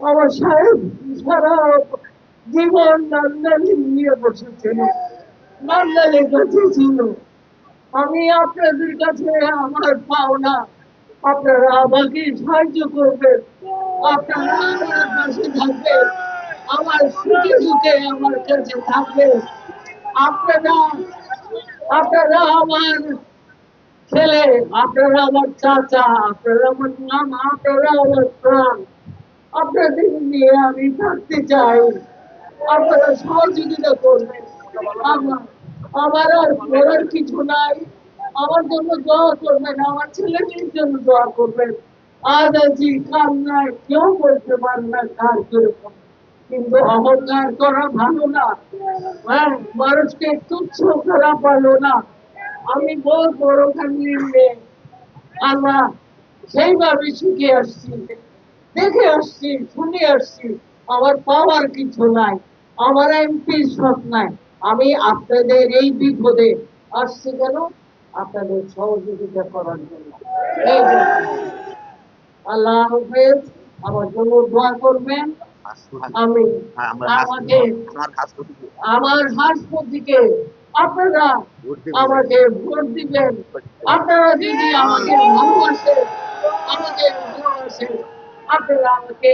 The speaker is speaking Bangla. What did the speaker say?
আমার সাহেব সারা জীবন নান্দালি নিয়ে বসেছিল নান্দালি কাছে ছিল। আমি আপনাদের কাছে আমার পাওনা। আপনারা আমাকে সাহায্য করবেন। আপনারা আমার থাকবেন। আমার সুখে আমার কাছে আপনারা আপনারা আমার ছেলে, আপনারা আমার চাচা, আপনারা আমার মামা, আপনারা আমার প্রাণ আপনাদের নিয়ে আমি থাকতে চাই। আপনারা সহযোগিতা করবেন। আমার আর বলার কিছু নাই। আমার জন্য দোয়া করবেন, আমার ছেলেটির জন্য দোয়া করবেন। আজ আছি কান্নায় কেউ বলতে পারে না কার কীরকম। কিন্তু অহংকার করা ভালো না। হ্যাঁ মানুষকে তুচ্ছ করা ভালো না। আমি বহুত বড় ফ্যামিলির মেয়ে। আমরা সেইভাবে শিখে আসছি। দেখে আসছি শুনে আসছি। আমার পাওয়ার কিছু নাই আমার এমপি সব নাই। আমি আপনাদের এই বিপদে আসছি কেন? আপনাদের সহযোগিতা করার জন্য। আল্লাহ হাফেজ আমার জন্য দোয়া করবেন। আমি আমাকে আমার হাসপাতিকে আপনারা আমাকে ভোট দিবেন। আপনারা যদি আমাকে আমাকে ভালোবাসেন আপনারা আমাকে